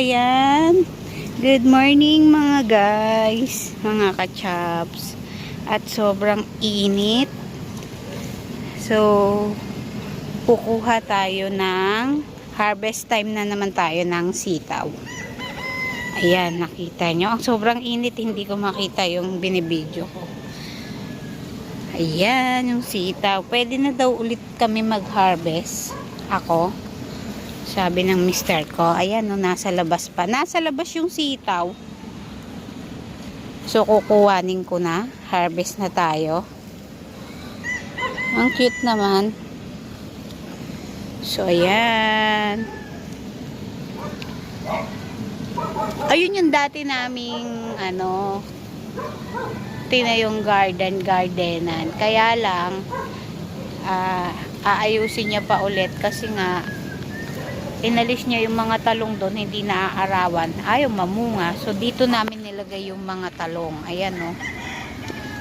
ayan. Good morning mga guys, mga kachaps. At sobrang init. So, kukuha tayo ng harvest time na naman tayo ng sitaw. Ayan, nakita nyo. Ang sobrang init, hindi ko makita yung binibidyo ko. Ayan, yung sitaw. Pwede na daw ulit kami mag-harvest. Ako. Sabi ng mister ko. Ayan, no, nasa labas pa. Nasa labas yung sitaw. So, kukuwanin ko na. Harvest na tayo. Ang cute naman. So, ayan. Ayun yung dati naming, ano, tinayong garden, gardenan. Kaya lang, ah, aayusin niya pa ulit kasi nga, inalis niya yung mga talong doon, hindi naaarawan. Ayaw mamunga. So, dito namin nilagay yung mga talong. Ayan, no.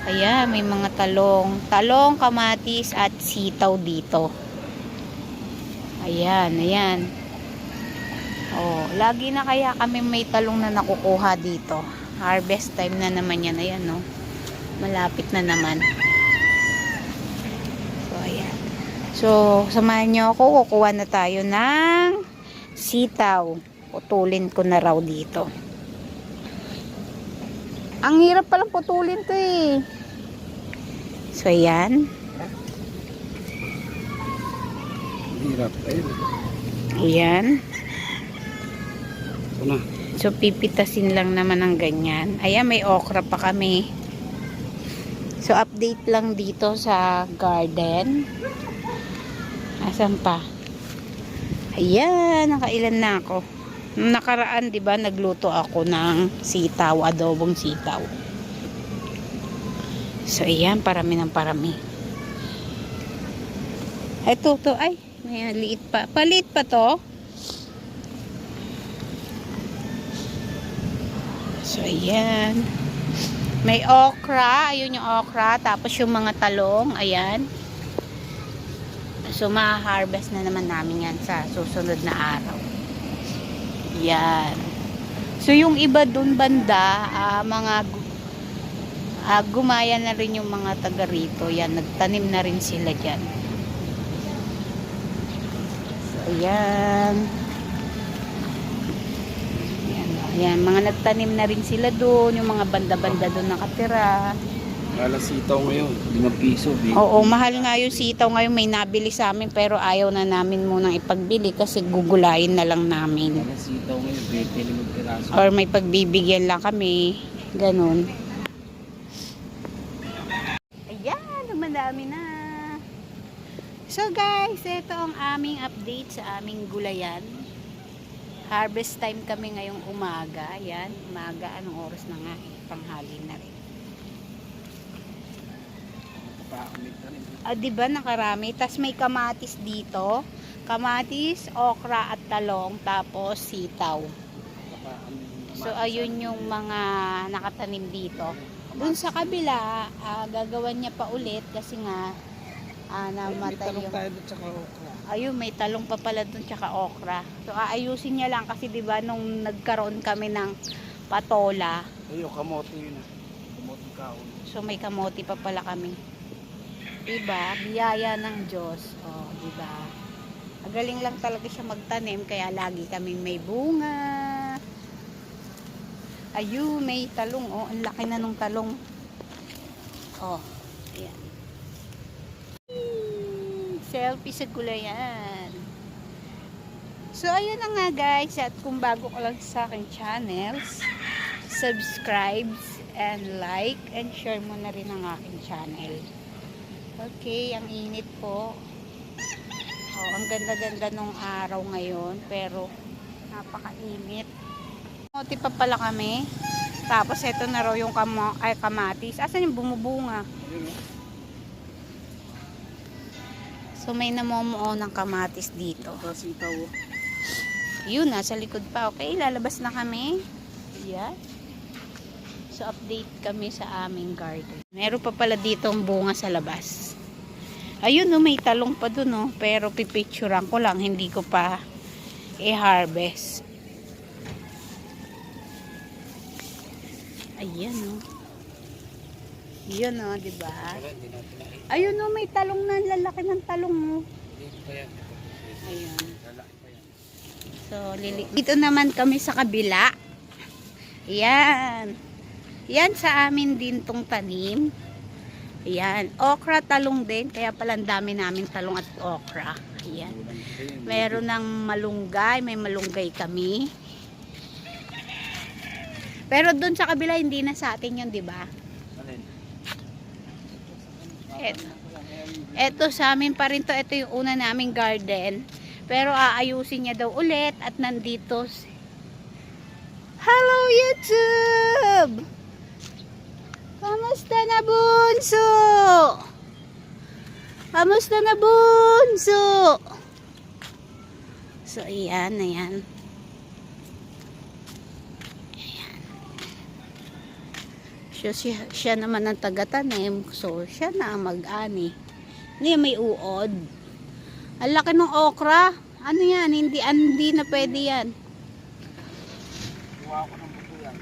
Ayan, may mga talong. Talong, kamatis, at sitaw dito. Ayan, ayan. Oh, lagi na kaya kami may talong na nakukuha dito. Harvest time na naman yan. Ayan, no. Malapit na naman. So, ayan. So, samahan nyo ako. Kukuha na tayo ng sitaw. Putulin ko na raw dito. Ang hirap palang putulin to eh. So, ayan. Hirap. Ayun. Ayan. Ito na. So, pipitasin lang naman ng ganyan. Ayan, may okra pa kami. So, update lang dito sa garden. Asan pa? Ayan, nakailan na ako. Nakaraan, di ba, nagluto ako ng sitaw, adobong sitaw. So, ayan, parami ng parami. Ito, to, ay, may liit pa. Palit pa to. So, ayan. May okra. Ayun yung okra. Tapos yung mga talong. Ayan. So, ma-harvest na naman namin yan sa susunod na araw. Yan. So, yung iba dun banda, ah, mga ah, gumaya na rin yung mga taga rito. Yan, nagtanim na rin sila dyan. So. Ayan, oh. ayan, mga nagtanim na rin sila doon, yung mga banda-banda doon nakatira. Lala sitaw ngayon. 5 piso. Di. Oo, mahal nga yung sitaw ngayon may nabili sa amin pero ayaw na namin munang ipagbili kasi gugulayin na lang namin. Lala sitaw ngayon. 20 limang piraso. Or may pagbibigyan lang kami. Ganun. Ayan, dumadami na. So guys, ito ang aming update sa aming gulayan. Harvest time kami ngayong umaga. Ayan, umaga. Anong oras na nga eh? Panghali na rin. Ah, 'di ba nakarami? Tas may kamatis dito. Kamatis, okra at talong, tapos sitaw. So ayun yung mga nakatanim dito. Dun sa kabila, ah, gagawan niya pa ulit kasi nga ah, namatay yung. Ayun, may talong pa pala dun tsaka okra. So aayusin niya lang kasi 'di ba nung nagkaroon kami ng patola, Ayun, kamote yun ah. Kamote kaon. so may kamote pa pala kami. 'Di ba? Biyaya ng Diyos. Oh, 'di ba? Magaling lang talaga siya magtanim kaya lagi kaming may bunga. Ayun, may talong. Oh, ang laki na nung talong. Oh, ayan. Selfie sa gulayan. So, ayun na nga guys. At kung bago ka lang sa aking channels, subscribe and like and share mo na rin ang aking channel. Okay, ang init po. Oh, ang ganda-ganda nung araw ngayon, pero napakainit. Moti pa pala kami. Tapos ito na raw yung kamo, ay, kamatis. Asan yung bumubunga? So may namumuo ng kamatis dito. Oh. Yun, nasa likod pa. Okay, lalabas na kami. Yan. So, update kami sa aming garden. Meron pa pala ditong bunga sa labas. Ayun no, may talong pa dun no. Pero pipicturean ko lang. Hindi ko pa i-harvest. Ayan no. Yun no, di ba? Ayun no, may talong na. Lalaki ng talong mo. Ayun. So, lili dito naman kami sa kabila. Ayan. Yan sa amin din tong tanim. Yan. Okra talong din. Kaya pala ang dami namin talong at okra. Yan. Ulan pa yun. Meron ng malunggay. May malunggay kami. Pero doon sa kabila, hindi na sa atin yun, di ba? Eto. Eto sa amin pa rin to. Ito yung una naming garden. Pero aayusin niya daw ulit. At nandito. Hello YouTube! Kamusta na bunso? Kamusta na bunso? So, ayan, ayan. Siya, siya, siya naman ang taga-tanim. So, siya na ang mag-ani. Hindi, may uod. Ang laki ng okra. Ano yan? Hindi, hindi na pwede yan. Kuha ko ng buto yan.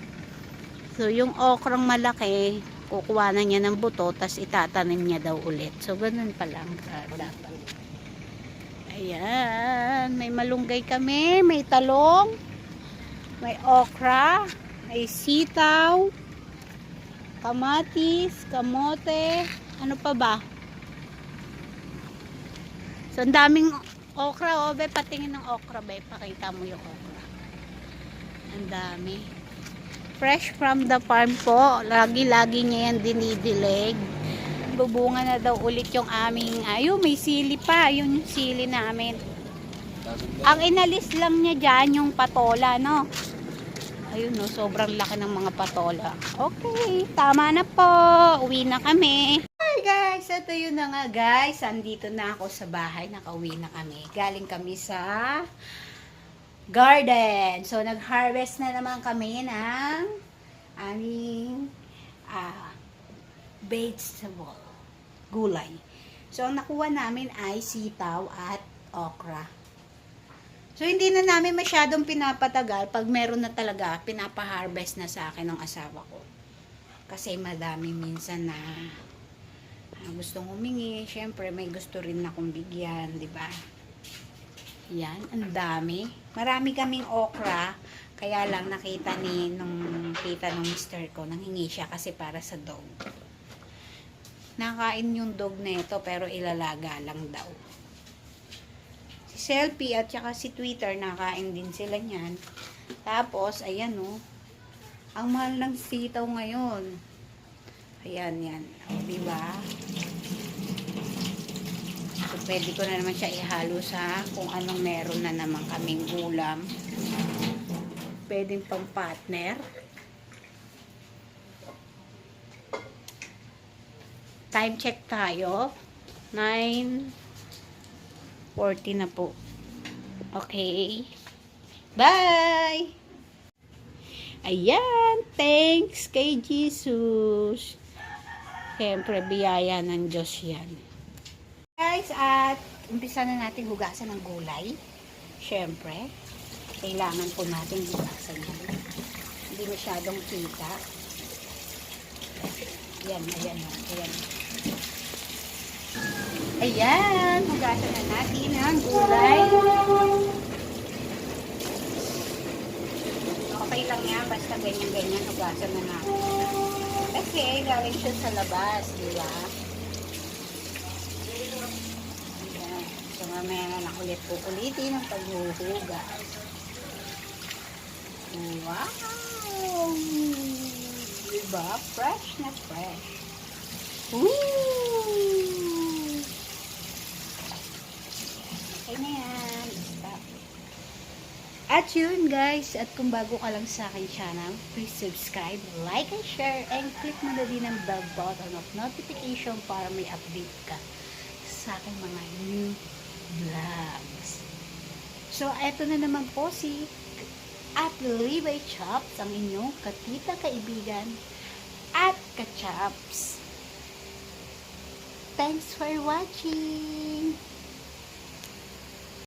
So, yung okrang malaki, kukuha na niya ng buto, tas itatanim niya daw ulit. So, ganun pa lang. ah, dapat. Ayan. May malunggay kami. May talong. May okra. May sitaw. Kamatis. Kamote. Ano pa ba? So, ang daming okra. O, be, patingin ng okra, be. Pakita mo yung okra. Ang dami. Fresh from the farm po. Lagi-lagi niya yan dinidilig. Bubunga na daw ulit yung aming, ayun, may sili pa. Yun yung sili namin. Ang inalis lang niya dyan yung patola, no? Ayun, no, sobrang laki ng mga patola. Okay, tama na po. Uwi na kami. Hi guys, ito yun na nga guys. Andito na ako sa bahay. Nakauwi na kami. Galing kami sa garden. So, nag-harvest na naman kami ng aming ah, vegetable, gulay. So, nakuha namin ay sitaw at okra. So, hindi na namin masyadong pinapatagal. Pag meron na talaga, pinapaharvest na sa akin ng asawa ko. Kasi madami minsan na ah, gustong humingi. Siyempre, may gusto rin akong bigyan, di ba? Yan, ang dami. Marami kaming okra. Kaya lang nakita ni nung kita nung mister ko, nanghingi siya kasi para sa dog. Nakain yung dog na ito pero ilalaga lang daw. Si Selfie at saka si Twitter nakain din sila niyan. Tapos, ayan oh. Ang mahal ng sitaw ngayon. Ayan, yan. O, diba? So, pwede ko na naman siya ihalo sa kung anong meron na naman kaming ulam. Pwedeng pang partner. Time check tayo. 9.40 na po. Okay. Bye! Ayan, thanks kay Jesus. Siyempre, biyaya ng Diyos yan. Guys, at umpisa na natin hugasan ng gulay. Siyempre, kailangan po natin hugasan yan. Hindi masyadong kita. Ayan, ayan, ayan. Ayan, hugasan na natin ang gulay. Okay lang yan, basta ganyan-ganyan hugasan na natin. Kasi galing siya sa labas, di ba? Ayan. So, mamaya na lang ulit po ulitin ang paghuhugas. Wow! Diba? Fresh na fresh. Woo! Okay na yan. Stop. At yun guys, at kung bago ka lang sa akin channel, please subscribe, like, and share, and click mo na din ang bell button of notification para may update ka sa aking mga new vlogs. So, eto na naman po si at Levi Chops, ang inyong katita kaibigan at kachaps. Thanks for watching!